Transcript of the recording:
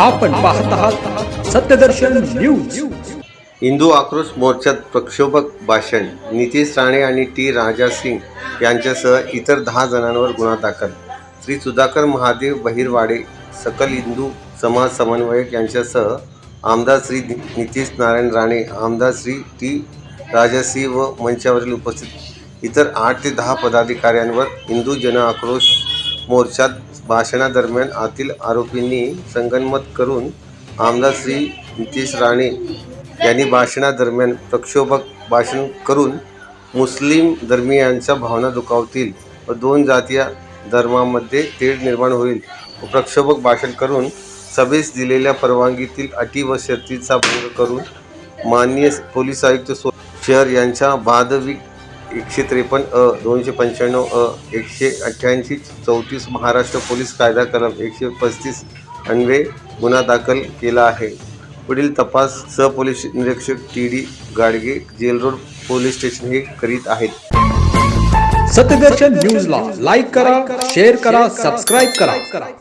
आपण पाहत आहात सत्यदर्शन न्यूज. हिंदू आक्रोश मोर्चात प्रक्षोभक भाषण. नितीश राणे आणि टी राजा सिंग यांच्यासह इतर दहा जणांवर गुन्हा दाखल. श्री सुधाकर महादेव बहिरवाडे सकल हिंदू समाज समन्वयक यांच्यासह आमदार श्री नितीश नारायण राणे आमदार श्री टी राजासिंह व मंचावरील उपस्थित इतर आठ ते दहा पदाधिकाऱ्यांवर हिंदू जन आक्रोश मोर्चात भाषणादरम्यान आतील आरोपींनी संगनमत करून आमदार श्री नितीश राणे यांनी भाषणादरम्यान प्रक्षोभक भाषण करून मुस्लिम धर्मीयांच्या भावना दुखावतील व दोन जातीय धर्मामध्ये तेढ निर्माण होईल. व प्रक्षोभक भाषण करून सभेस दिलेल्या परवानगीतील अटी व शर्तीचा भंग करून माननीय पोलीस आयुक्त सो शहर यांच्या बाधविक एकशे त्रेपन्न अ दोनशे पंच्याण्णव अ एकशे अठ्ठ्याऐंशी चौतीस महाराष्ट्र पोलीस कायदा कलम एकशे पस्तीस अन्वे गुन्हा दाखल केला आहे. पुढील तपास सहपोलीस निरीक्षक T D Gadge jail road police station हे करीत आहेत. सत्यदर्शन न्यूजला लाईक करा शेअर करा सबस्क्राईब करा.